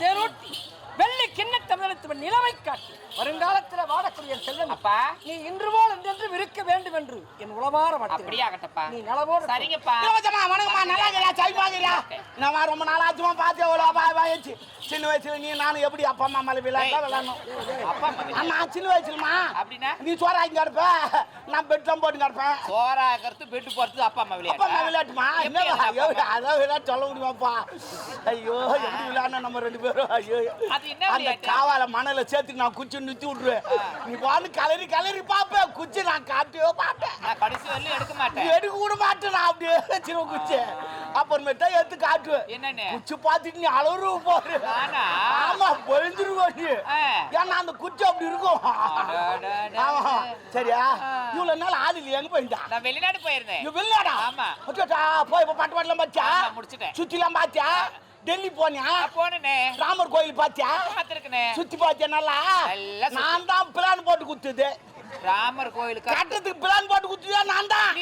ter தமிழத்துவன் நிலவை காட்டி வருங்காலத்தில் வாழக்கூடிய என் செல்வம். அப்பா. நீ இன்று போல் என்றென்றும் இருக்க வேண்டும் என்று என் உளவார மாட்டேன் அப்படியே ஆகட்டப்பா நீ நலவோடு சரிங்கப்பா. வணக்கம்மா. நல்லா இருக்கிறியா சை பாக்குறியா நான் ரொம்ப நாள் ஆச்சுமா பார்த்து எவ்வளோ ஆயிடுச்சு. சின்ன வயசுல நீ நானும் எப்படி அப்பா அம்மா மேல விளையாண்டா ஏய். விளையாடணும் அண்ணா சின்ன வயசுலமா அப்படின்னா? நீ சோறா இங்க கிடப்ப. நான் பெட்லாம் போட்டு கிடப்பேன் சோறாகிறது பெட்டு போறது அப்பா அம்மா அப்பா அம்மா விளையாட்டு? விளையாட்டுமா? அதான் விளையாட்டு சொல்ல முடியுமாப்பா? ஐயோ எப்படி விளையாடணும் நம்ம ரெண்டு பேரும்? ஐயோ. அது என்ன அந்த விளையாட்டு? காவால மணல சேர்த்து நான் குச்சி நிறுத்தி விட்டுருவேன் நீ வந்து கலரி கலரி பாப்பேன் குச்சி நான் காட்டவே நான் கடைசி வரலையும் எடுக்க மாட்டேன் எடுக்க கூட மாட்டேன் நான் அப்படியே வச்சிருவேன் குச்சி அப்புறமேட்டா எடுத்து காட்டுவேன் என்னன்னு குச்சி பார்த்துட்டு நீ அளவு நானா? ஆமா பொழிஞ்சிருவோம் நீ. ஏன்னா அந்த குச்சி அப்படி இருக்கும். ஆமா. சரியா. இவ்வளவு நாள் ஆதில் எங்க போயிருந்தா நான் வெளிநாடு போயிருந்தேன் வெளிநாடா ஆமா. போய் பட்டு பாட்டுலாம் பாத்தியா முடிச்சிட்டேன். சுத்திலாம் பாத்தியா டெல்லி போனியா? போனேனே. ராமர் கோயில் பாத்தியா? பார்த்திருக்கனே சுத்தி பாத்தியா நல்லா? நான் தான் பிளான் போட்டு குத்துது. ராமர் கோயிலுக்கு? கட்டத்துக்கு பிளான் போட்டு குத்துதா நான் தான்.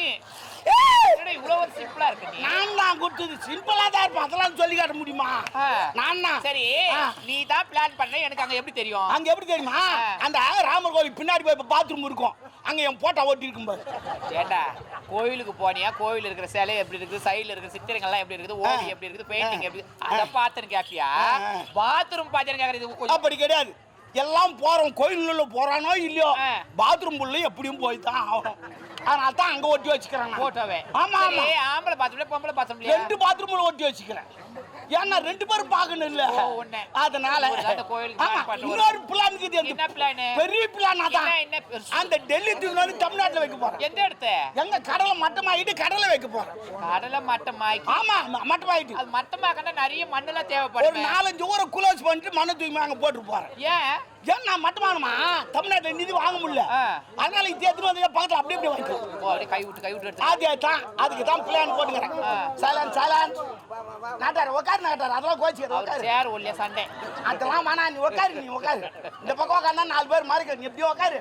இவ்வளவு சிம்பிளா இருக்கு நான் தான் குத்துது சிம்பிளா தான் இருப்பேன். அதெல்லாம் சொல்லி காட்ட முடியுமா. நான் தான் சரி. நீ தான் பிளான் பண்ண. எனக்கு அங்க எப்படி தெரியும்? அங்க எப்படி தெரியுமா. அந்த ராமர் கோயில் பின்னாடி போய் பாத்ரூம் இருக்கும். அங்க என் போட்டோ ஓட்டி இருக்கும் பாரு. ஏண்டா கோயிலுக்கு போனியா? கோயில் இருக்கிற சிலை எப்படி இருக்குது? சைடுல இருக்கிற சித்திரங்கள்லாம் எப்படி இருக்குது? ஓவி எப்படி இருக்குது? பெயிண்டிங் எப்படி அத ஆ, ஆ. பாத்ரூம் பாத்துன்னு கேக்குறது கொஞ்சம் அப்படி கிடையாது. எல்லாம் போறோம். கோயிலுள்ள போறானோ இல்லையோ. பாத்ரூம் உள்ள எப்படியும் போய் தான் ஆகணும். அதனால தான் அங்க ஒட்டி வச்சுக்கிறேன். போட்டோவே ஆமா ஆமா. ஆம்பளை பாத்ரூம் பொம்பளை பாத்ரூம் ரெண்டு பாத்ரூம்ல ஒட்டி வச்சுக்கிறேன். ஏன்னா ரெண்டு பேரும் பார்க்கணும் இல்ல. அதனால ஒரு ஒரு- இன்னொரு பிளான் என்ன plan? பெரிய பிளான் அதான்? அந்த டெல்லி தூக்கி தமிழ்நாட்டுல வைக்க போறேன். எந்த இடத்த? எங்க கடலை மட்டமாயிட்டு கடலை வைக்க போறேன். கடலை மட்டமாக்கி ஆமா மட்டமாயிட்டு. அது மட்டமாக்கன்னா நிறைய மண்ணெல்லாம் ஒரு தேவைப்படும் நாலஞ்சு ஊரை குளோஸ் பண்ணிட்டு மண்ணை தூக்கி அங்க போட்டு போறேன். ஏன்? ஏன் நான் மட்டமானுமா தமிழ்நாட்டுல நிதி வாங்க முடியல. அதனால இது எடுத்துட்டு வந்து பக்கத்துல அப்படியே அப்படியே வைக்கும் ஓ, அப்படியே கை விட்டு கை விட்டு அதே தான் அதுக்கு தான் பிளான் போட்டுக்கிறேன். சைலன் சைலன் நாட்டார் உட்காரு நாட்டார். அதெல்லாம் கோச்சு சேர் ஒல்லிய சண்டை. அதெல்லாம் வேணா நீ உட்காரு நீ உட்காரு இந்த பக்கம் உட்காந்தா நாலு பேர் மாறிக்க நீ எப்படி உட்காரு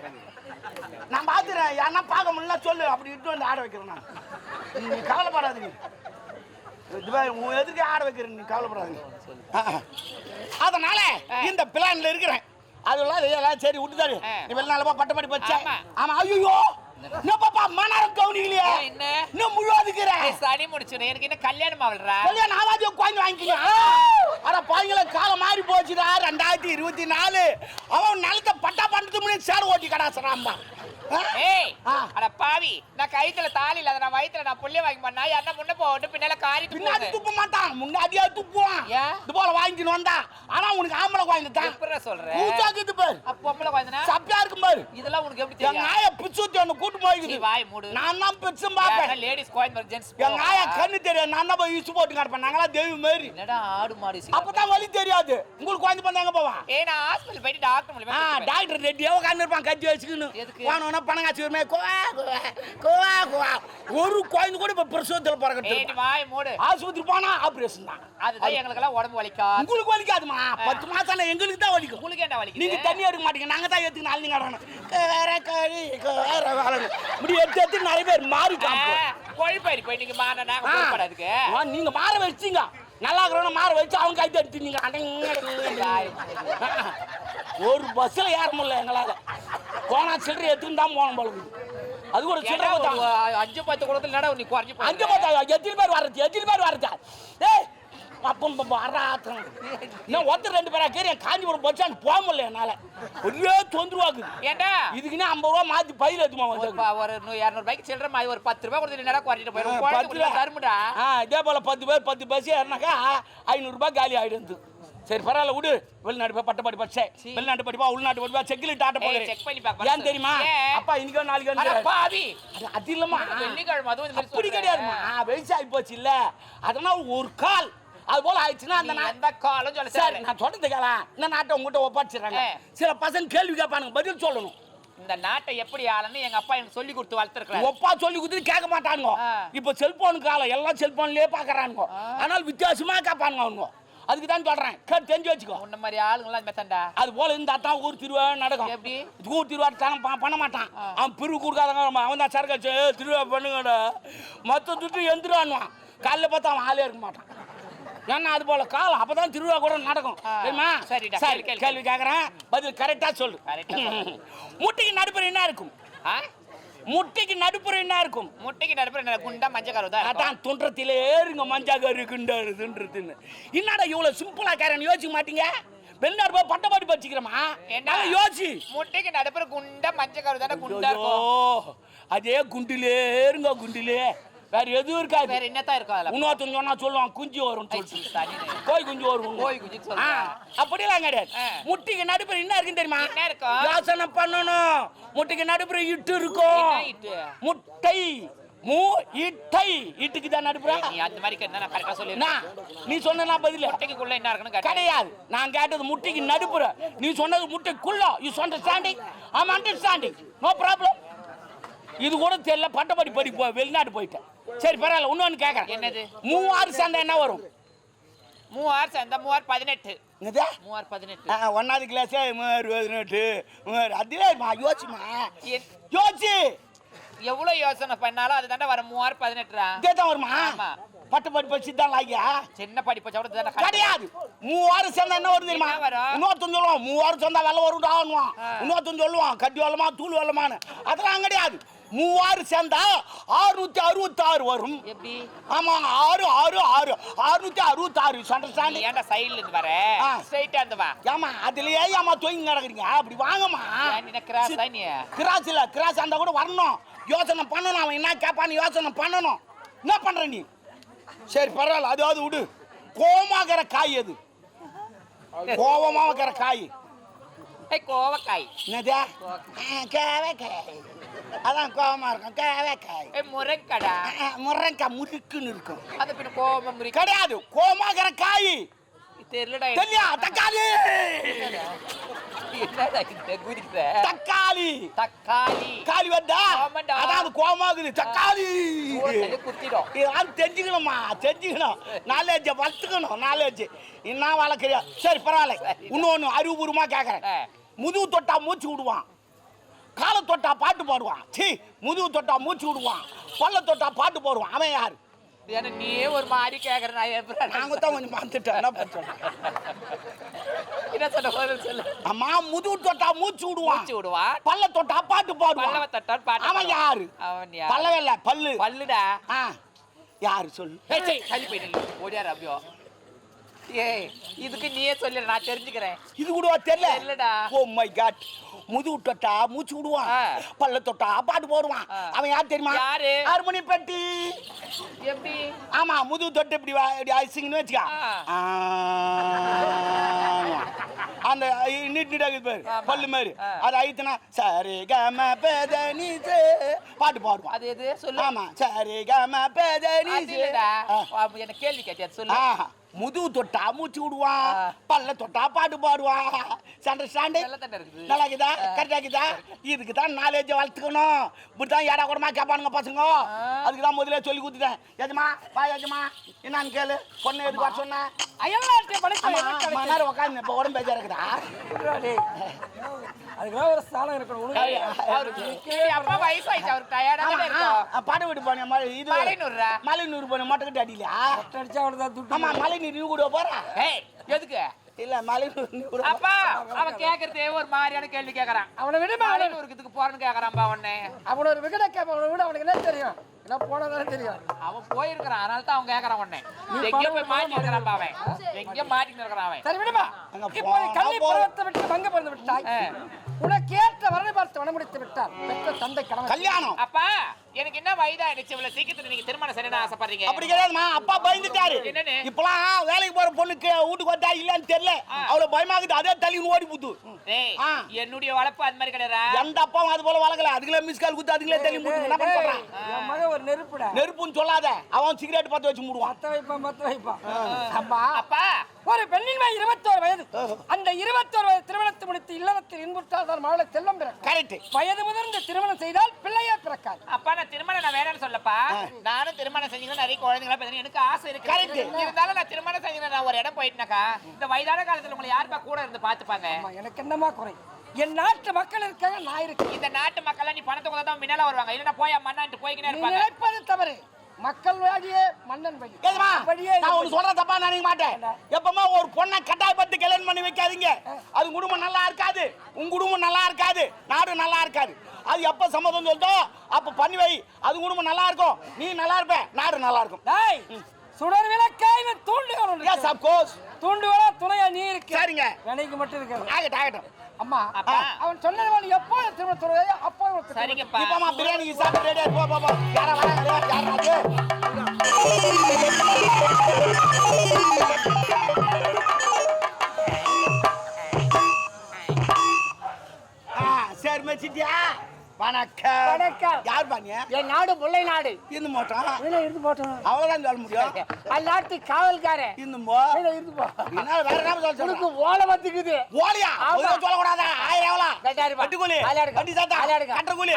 நான் பார்த்துறேன் யாருன்னா பார்க்க முடியல சொல்லு. அப்படி இட்டு வந்து ஆட வைக்கிறேன் நான். நீ கவலைப்படாத நீ உன் எதுக்கு ஆட வைக்கிறேன். நீ கவலைப்படாத. அதனால இந்த பிளான்ல இருக்கிறேன். அதெல்லாம் இதெல்லாம் சரி விட்டுதாரு ஆ. நீ வெளிநாளமா பச்ச. ஆமா. ஐயோ என்ன பாப்பா மனாரம் கவுனிக்கலையே? இன்னும் முழுவதுக்கிற? சனி முடிச்சுடு எனக்கு என்ன கல்யாணம் ஆகலடா? கல்யாணம் ஆவாதி குழந்தை வாங்கிக்கலாம் அட பாய்ங்கள காலம் மாறி போச்சுடா ரெண்டாயிரத்தி இருபத்தி நாலு. அவன் நிலத்தை பட்டா பண்ணுறது முன்னாடி சேர் ஓட்டி கடாசுறான் ஏய். அட பாவி நான் கைத்துல தாலி இல்லாத நான் வயித்துல நான் புள்ளைய வாங்கி பண்ணா யாருன்னா முன்ன போட்டு பின்னால காரிட்டு பின்னாடி துப்ப மாட்டான் முன்னாடியே துப்புவான்? இது போல வாங்கிட்டு வந்தா ஆனா உனக்கு ஆம்பளை குழந்தை தான் எப்படிடா சொல்ற? பூச்சாக்குது பாரு. அப்ப பொம்பளை குழந்தைனா? சப்பியா இருக்கும் பாரு. இதெல்லாம் உனக்கு எப்படி என் கூட்டு போய்க்குது. வாய் மூடு. நான் தான் பிச்சும் பாப்பேன் லேடிஸ் குழந்தை ஜென்ஸ் ஆயா கண்ணு தெரியாது. நான் தான் போய் இச்சு போட்டு தெய்வம் என்னடா ஆடு மாடு அப்பதான் வழி தெரியாது. உங்களுக்கு குழந்தை பண்ண எங்க போவான் ஏய் நான் ஹாஸ்பிடல் போயிட்டு டாக்டர் டாக்டர் ரெட்டியா உட்காந்து இருப்பான் கட்டி வச்சுக்கணும் பணம் காய்ச்சி வருமே. கோவா கோவா கோவா கோவா. ஒரு குழந்தை கூட இப்ப பிரசவத்தில் பிறகு ஆஸ்பத்திரி போனா ஆபரேஷன் தான். அதுதான் எங்களுக்கெல்லாம் உடம்பு வலிக்கா உங்களுக்கு வலிக்காதுமா? பத்து மாசம் எங்களுக்கு தான் வலிக்கும். உங்களுக்கு என்ன வலிக்குது? நீங்க தண்ணி எடுக்க மாட்டீங்க. நாங்க தான் எடுத்துக்கு நாலு நீங்க வேலை இப்படி எடுத்து எடுத்து நிறைய பேர் மாறி காப்போம் கொழிப்பாரி போய் நீங்க மாற நாங்க நீங்க மாற வச்சீங்க. நல்லா இருக்கிறவன மாற வச்சு அவங்க கைத்து எடுத்து நீங்க ஒரு பஸ்ல ஏற முடியல எங்களால. போனா சில்லறை எடுத்துன்னு தான் போனோம் போல. அது கூட சில்லறை கொடுத்தாங்க. அஞ்சு பத்து குடத்துல நட நீ குறைஞ்சு. அங்க பார்த்தா எத்தனை பேர் வர்றது எத்தனை பேர் வர்றது ஏய் அப்பம் வராத்தம் இன்னும் ஒருத்தர் ரெண்டு பேரா கேரி காஞ்சிபுரம் பஸ் ஸ்டாண்ட் போக முடியல என்னால. ஒரே தொந்தரவாக்குது. ஏண்டா? இதுக்குன்னே ஐம்பது ரூபா மாத்தி பயிர் எடுத்துமா ஒரு வந்து ப- ஒரு நூ- இருநூறு ரூபாய்க்கு சில்லற மாதிரி ஒரு பத்து ரூபாய் கொடுத்து என்னடா குறைஞ்சிட்டு போயிடும் பத்து ரூபா. தருமுடா? ஆ இதே போல பத்து பேர் பத்து பஸ் ஏறினாக்கா ஐநூறுரூபா காலி ஆயிடுது. சரி பரவாயில்ல விடு. வெளிநாடு போய் பட்ட படிப்பா சே. வெளிநாட்டு படிப்பா உள்நாட்டு படிப்பா செக்கிலிட்டு ஆட்ட ஏய், போகிறேன் check பண்ணி பார்க்க ஏன் தெரியுமா? அப்பா இன்னைக்கோ நாளைக்கு வந்து பாவி. அது- இல்லம்மா. வெள்ளிக்கிழமை அதுவும் அப்படி. கிடையாதுமா வயசாகி போச்சு இல்ல. அதனால ஒரு கால். அது போல ஆயிடுச்சுன்னா அந்த எந்த காலம் சொல்ல சரி நான் சொல்றது கேளா. இந்த நாட்டை உங்ககிட்ட ஒப்படைச்சிடுறாங்க. சில பசங்க கேள்வி கேட்பானுங்க பதில் சொல்லணும். இந்த நாட்டை எப்படி ஆளன்னு எங்க அப்பா எனக்கு சொல்லி கொடுத்து வளர்த்துருக்காரு ஒப்பா சொல்லி கொடுத்து கேட்க மாட்டானுங்க. இப்போ செல்போன் காலம் எல்லாம் செல்போன்லயே பாக்குறானுங்க. ஆனால் வித்தியாசமா கேட்பானுங்க அவங்க. அதுக்கு தான் சொல்றேன். கேட்டு தெரிஞ்சு வச்சுக்கோ. உன்ன மாதிரி ஆளுங்களாம் மெத்தண்டா? அது போல இருந்தா தான் ஊர் திருவிழா நடக்கும். எப்படி? ஊர் திருவிழா ப- பண்ண மாட்டான். அவன் பிரிவு கொடுக்காதவங்க அவன். தான் சரக்கு திருவிழா பண்ணுங்கடா. மற்ற துட்டு எந்திரான்வான் காலைல பார்த்தா அவன் ஆளே இருக்க மாட்டான். ஏன்னா அது போல காலம். அப்பதான் திருவிழா கூட நடக்கும். தெரியுமா? சரிடா, சரி கேளு. கேள்வி கேட்கறேன் பதில் கரெக்டா சொல்லு. முட்டைக்கு நடுப்புற என்ன இருக்கும்? ஆ? முட்டைக்கு நடுப்புற என்ன இருக்கும்? முட்டைக்கு நடுப்புற என்ன? குண்டா மஞ்சள் கரு தான். அதான் துன்றத்திலே இருங்க மஞ்சா கரு கிண்டதுன்றதுன்னு என்னடா இவ்வளவு சிம்பிளா கேரன் யோசிக்க மாட்டீங்க? வெளிநாடு போய் பட்ட பாட்டு படிச்சுக்கிறோமா என்ன? என்ன யோசி. முட்டைக்கு நடுப்புற குண்டா மஞ்சள் கரு தானே குண்டா அதே குண்டிலே இருங்க குண்டிலே. வேற எதுவும் இருக்காது. வேற என்னத்தான் இருக்கும் அதுல இன்னொருத்தன் சொன்னா சொல்லுவான் குஞ்சு வரும் ஐ. கோய் குஞ்சு வரும் ஆ, சொல்றா. அப்படியெல்லாம் கிடையாது. முட்டிக்கு நடுப்புற என்ன இருக்குன்னு தெரியுமா? என்ன இருக்கும்? யோசனை பண்ணணும். முட்டிக்கு நடுப்புற இட்டு இருக்கும்? முட்டை. மூ இட்டை. இட்டுக்கு தான் நடுப்புற. நீ அந்த மாதிரி கேட்டா நான் கரெக்டா சொல்லிருக்கேன் நான் நீ சொன்னா பதில்? முட்டைக்குள்ள என்ன இருக்குன்னு கேட்டேன் கிடையாது. நான் கேட்டது முட்டைக்கு நடுப்புற நீ சொன்னது முட்டைக்குள்ள. யூ அண்டர்ஸ்டாண்டிங் ஆம் அண்டர்ஸ்டாண்டிங் நோ ப்ராப்ளம் இது கூட தெரியல பட்டப்படி படி போ வெளிநாடு போயிட்டேன். சரி பரவாயில்ல இன்னொன்னு கேட்கறேன் என்னது? மூவாறு சேர்ந்தா என்ன வரும்? மூவார் சேர்ந்தா மூவார் பதினெட்டு. மூவார் பதினெட்டு. ஒன்னாவது கிளாஸே மூவாறு பதினெட்டு. மூவாறு அதுலேமா யோசிமா என்- யோசி. எவ்வளவு யோசனை பண்ணாலும் அது தானே வர மூவார் பதினெட்டுரா? இதே தான் வருமா. பட்டு படி படிச்சு தான் லாகியா சின்ன சவுடு தானே correct. கிடையாது. மூவாறு சேர்ந்தா என்ன வருது தெரியுமா? வரும்? இன்னொருத்தன் சொல்லுவான் மூவாறு சேர்ந்தா வெள்ளம் வரும்டான்வான் ஆ. இன்னொருத்தன் சொல்லுவான் கட்டி வெள்ளமா தூள் வெள்ளமான்னு. அதெல்லாம் கிடையாது. மூவாறு சேர்ந்தா ஆறுநூத்தி அறுபத்தாறு வரும். எப்படி? ஆமா ஆறு ஆறு ஆறு. ஆறுநூத்தி அறுபத்தாறு. நீ அண்டர்ஸ்டாண்டிங் ஏன்டா சைடுல இருந்து வர. ஸ்ட்ரைட்டா இருந்து வா. ஏமா அதுலயே ஏமா தொய்ங்க கிடக்குறீங்க? அப்படி வாங்கம்மா. கிராஸ் கிராஸ் இல்ல கிராஸ் அந்த கூட வரணும். யோசனை பண்ணணும். அவன் என்ன கேட்பான்னு யோசனை பண்ணணும். என்ன பண்ற நீ? சரி பரவாயில்ல. அதாவது விடு. கோமாகிற காய் எது கோவமா வைக்கிற காய் கோவக்காய். என்னது? கோவக்காய். அதான் கோவமா இருக்கும். கோவக்காய் ஏய் முருங்கடா. முருங்கைக்காய் முறுக்குன்னு இருக்கும். அது பின்ன கோவம் கிடையாது. கோமாகிற காய். தெரியலடா தெரியா? தக்காளி. தக்காளி. தக்காளி. காளி வந்தா. அதாவது கோமாகுது தக்காளி. குத்திடும். இதெல்லாம் தெரிஞ்சுக்கணுமா? தெரிஞ்சுக்கணும். நாலேஜை வளர்த்துக்கணும். நாலேஜ் என்ன வளர்க்குறியா? சரி பரவாயில்ல. இன்னொன்று அறிவுபூர்வமா கேட்குறேன். முதுகு தொட்டா மூச்சு விடுவான். காலை தொட்டா பாட்டு பாடுவான். சீ முதுகு தொட்டா மூச்சு விடுவான். பல்ல தொட்டா பாட்டு பாடுவான். அவன் யார்? ஏன்னா நீயே ஒரு மாதிரி கேக்குற நான் எப்படி நாங்க தான் கொஞ்சம் பார்த்துட்டேன். என்ன பண்ணுறோம் என்ன பதில் சொல்லு. அம்மா முதுகு தொட்டா மூச்சு விடுவான். மூச்சு விடுவான். பல்ல தொட்டா பாட்டு பல்லவ பாடுவான் தட்டான் பாட்டு அவன். யாரு? அவன் யார்? பல்லவே இல்ல பல்லு. பல்லுடா. ஆ யாரு சொல்லு? ஏய் சரி தள்ளி போயிட்டு ஓடியாரு அப்படியோ. ஏய் இதுக்கு நீயே சொல்லு நான் தெரிஞ்சுக்கிறேன். இது கூடவா தெரியல? தெரியலடா. ஓ மை காட் முதுகு தொட்டா மூச்சு விடுவான். பல்ல தொட்டா பாட்டு போடுவான். அவன் யார் தெரியுமா? யாரு? ஹார்மோனி பெட்டி எப்படி? ஆமா முதுகு தொட்டு இப்படி வா- இப்படி ஐசிங்னு வச்சுக்கா. அந்த நீட் நீட்டாக பாரு. பல்லு மாதிரி. அது ஐத்தனா சரி கம பேத நீ பாட்டு பாடுவான். அது எது? சொல்லு. ஆமா சரி கம பேத நீ அது இல்லடா. அப்ப என்ன கேள்வி கேட்டியா? சொல்லு. முதுகு தொட்டா மூச்சு விடுவான். பல்ல தொட்டா பாட்டு பாடுவான் அண்டர்ஸ்டாண்டிங் நல்லா இருக்குது. நல்லா இருக்குதா? இதுக்கு தான் நாலேஜ் வளர்த்துக்கணும். இப்படி தான் ஏடா கூடமா கேட்பானுங்க பசங்க. அதுக்கு தான் முதல்ல சொல்லி கொடுத்துட்டேன். எஜமா வா எஜமா. என்னன்னு கேளு. பொண்ணு எதுக்கு வர சொன்ன? அயல்நாட்டை மணி நேரம் உட்காந்து இப்போ உடம்பு பேஜா இருக்குதா? அதுக்கெல்லாம் ஒரு ஸ்தானம் இருக்கணும் அப்பா வயசாயிடுச்சு அவருக்கு டயர்டா ஆமா, தானே இருக்கும். ஆ, பாட்டு விட்டு போன மாதிரி இது மலைநூறுரா மலைநூறு போன மொட்டை கட்டி அடியில அடிச்சா அவ்வளவுதான் துட்டு. ஆமா மலைநீர் கூட போற? ஏய் எதுக்கு? இல்ல மலைநூறு அப்பா அவன் கேக்குறதே ஒரு மாதிரியான கேள்வி கேக்குறான். அவனை மலைநூருக்கு இதுக்கு போறேன்னு கேக்குறான்பா உடனே அவன. ஒரு விகட கேப்ப அவனை விட அவனுக்கு என்ன தெரியும்? என்ன போனதானே தெரியும். அவன் போயிருக்கிறான். அதனால தான் அவன் கேக்குறான் உடனே எங்கேயோ போய் மாட்டி இருக்கிறான்பா அவன் எங்கேயோ மாட்டின்னு இருக்கிறான் அவன். சரி விடுமா. போனா கல்வி. பருவத்தை விட்டு பங்கு பிறந்து விட்டாய். உனக்கு ஏற்ற வரனை பார்த்து வனமுடித்து விட்டார். பெற்ற தந்தை கடமை கல்யாணம். அப்பா எனக்கு என்ன வயதாயிடுச்சு? இவ்வளவு சீக்கிரத்துல நீங்க திருமணம் செய்யணும்னு ஆசைப்படுறீங்க. அப்படி கிடையாதுமா அப்பா பயந்துட்டாரு. என்னன்னு? இப்பலாம் வேலைக்கு போற பொண்ணுக்கு வீட்டுக்கு வந்தா இல்லன்னு தெரியல. அவ்வளவு பயமாக்குது அதே தள்ளின்னு ஓடி ஆ. என்னுடைய வளர்ப்பு அது மாதிரி கிடையாதா எந்த அப்பாவும் அது போல வளர்க்கல. அதுக்குள்ள மிஸ் கால் குத்து அதுக்குள்ளே தள்ளி போட்டு என்ன பண்ண சொல்றான் என் மகன் ஒரு ஒரு நெருப்புடா. நெருப்புன்னு சொல்லாத. அவன் சிகரெட் பத்த வச்சு மூடுவான். மத்த வைப்பான் மத்த வைப்பான் அம்மா அப்பா ஒரு பெண்ணின் வயது இருபத்தோரு வயது. அந்த இருபத்தோரு வயது திருமணத்தை முடித்து இல்லறத்தில் இன்புற்றால் தான் மகளை செல்லம் பிறக்கும். கரெக்ட் வயது முதிர்ந்து திருமணம் செய்தால் பிள்ளையே பிறக்காது. அப்பா நான் திருமணம் நான் வேணும்னு சொல்லப்பா. நானும் திருமணம் செஞ்சீங்கன்னா நிறைய குழந்தைங்களா பெற்று எனக்கு ஆசை இருக்கு. Correct. இருந்தாலும் நான் திருமணம் செஞ்சீங்கன்னா நான் ஒரு இடம் போயிட்டேனாக்கா இந்த வயதான காலத்துல உங்களை யாருப்பா கூட இருந்து பாத்துப்பாங்க அம்மா, எனக்கு என்னமா குறை என் நாட்டு மக்கள் இருக்காங்க நான் இருக்கேன். இந்த நாட்டு மக்கள் நீ பணத்தை கொடுத்தா தான் முன்னால வருவாங்க. இல்லைன்னா போய் மண்ணான்ட்டு போய்க்கினே இருப்பாங்க. நினைப்பது தவறு. மக்கள் வழியே மன்னன் வழி. கேதுமா வழியே நான் ஒண்ணு சொல்றேன் தப்பா நினைக்க மாட்டேன். எப்பவுமே ஒரு பொண்ணை கட்டாயப்பட்டு கல்யாணம் பண்ணி வைக்காதீங்க. அது குடும்பம் நல்லா இருக்காது. உன் குடும்பம் நல்லா இருக்காது. நாடு நல்லா இருக்காது. அது எப்ப சம்மதம் சொல்லிட்டோ அப்ப பண்ணி வை. அது குடும்பம் நல்லா இருக்கும். நீ நல்லா இருப்ப நாடு நல்லா இருக்கும். டேய் சுடர் விளக்காய் தூண்டுகள் எஸ் ஆஃப் கோர்ஸ் தூண்டுவலா துணையா நீ இருக்கு. சரிங்க. எனக்கு மட்டும் இருக்காது ஆகட்டும் ஆகட்டும். அம்மா. அவன் சொன்னது வந்து எப்போ திருமணம் சொல்றாயோ அப்போ திருமணம். சரிங்கப்பா இப்பமா பிரியாணி சாப்பிட்டு ரெடியா போ போ போ. யாரா வராங்க? யாரா சரி மச்சிட்டியா? வணக்கம். வணக்கம். யார் பாங்க என் நாடு முல்லை நாடு. இருந்து மோட்டான் இதுல இருந்து போட்டோம். அவ்வளவுதான் சொல்ல முடியும். அந்நாட்டு காவல்காரன். இருந்து போ இதுல இருந்து போ. என்ன வேற என்ன சொல்ல உனக்கு ஓலை வந்துக்குது ஓலியா? சொல்லக்கூடாதா? ஆயிரம் எவ்வளோ ரெண்டாயிரம். வண்டி சாத்தா. கட்டுக்கூலி.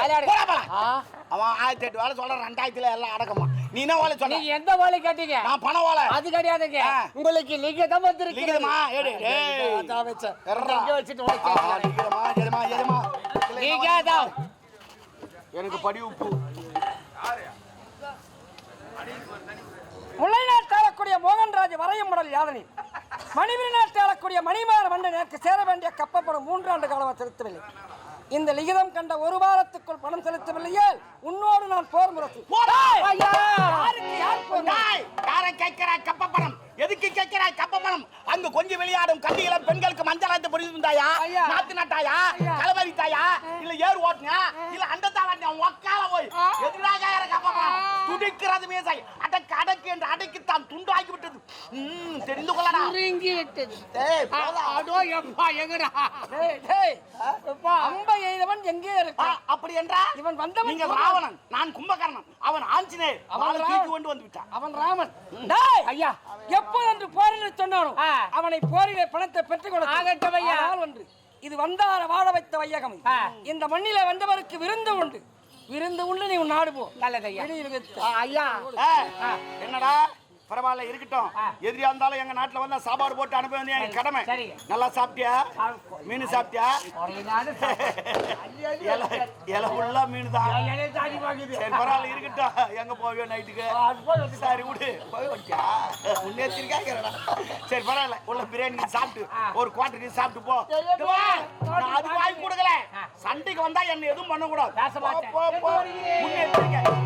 அவன் ஆயிரத்தி எட்டு வேலை சொல்ற ரெண்டாயிரத்துல எல்லாம் அடக்கமா. நீ என்ன வேலை நீங்க எந்த ஓலை கேட்டீங்க? நான் பணம் ஓலை. அது கிடையாதுங்க. உங்களுக்கு லிங்கதம் வந்திருக்கு. லிங்கிதமா? ஏடு, ஏய். அதான் வச்சுட்டு எஜமா, எஜமா. எனக்கு படி உப்பு முல்லை நாட்டு ஆளக்கூடிய மோகன்ராஜ் வரையும் முடல் யாதனி. மணிவிரி நாட்டு ஆளக்கூடிய மணிமாற மன்னன் எனக்கு சேர வேண்டிய கப்பப்படம் மூன்றாண்டு காலமாக செலுத்தவில்லை. இந்த லிகிதம் கண்ட ஒரு வாரத்துக்குள் பணம் செலுத்தவில்லையே உன்னோடு நான் போர் முரசு. யார் போர் முரசு? எதுக்கு கேட்கிறாய் கப்ப பணம் அங்க கொஞ்சம் விளையாடும் கண்ணிகளம் பெண்களுக்கு மஞ்சளாத்து புரிந்தாயா. நாத்து நட்டாயா? ஐயா. களவரித்தாயா இல்ல ஏறு ஓட்டினா இல்ல தாவாட்டியா ஒக்கால போய். எதிராக யார கப்ப பணம் துடிக்கிறது மீசை. அடக்கு அடக்கு என்று அடக்கித்தான் துண்டாக்கி விட்டது ம், தெரிந்து கொள்ளடா. டேய், போடா. டேய், டேய், எப்பா, அம்பை எய்தவன் எங்கே ஆ, இருக்கான்? அப்படி என்றா இவன் வந்தவன் நீங்க. ராவணன் நான் கும்பகர்ணன். அவன் ஆஞ்சநேயர். அவன் தூக்கி. கொண்டு வந்து விட்டான். அவன் ராமன். டேய் ஐயா. எப்போதென்று போரில் சொன்னானோ அவனை போரிலே பணத்தை பெற்றுக் கொடுத்து ஆகட்டும் ஐயா. ஒன்று இது வந்தார வாழ வைத்த வையகம். இந்த மண்ணிலே வந்தவருக்கு விருந்து உண்டு. விருந்து உண்டு நீ உன் நாடு போ. நல்லது ஐயா. ஏய், என்னடா? பரவாயில்ல இருக்கட்டும். எதிரியா இருந்தாலும் எங்க நாட்டுல வந்து சாப்பாடு போட்டு அனுப்ப வேண்டிய எங்க கடமை. நல்லா சாப்பிட்டியா? மீன் சாப்பிட்டியா? இலை ஃபுல்லா மீன் தான் சரி பரவாயில்ல இருக்கட்டும். எங்க போவியோ நைட்டுக்கு சரி விடு. வச்சியா முன்னேற்றிருக்காங்க சரி பரவாயில்ல உள்ள பிரியாணி சாப்பிட்டு ஒரு குவாட்டர் நீ சாப்பிட்டு போ. நான் அதுக்கு வாங்கி கொடுக்கல. சண்டைக்கு வந்தா என்ன எதுவும் பண்ணக்கூடாது.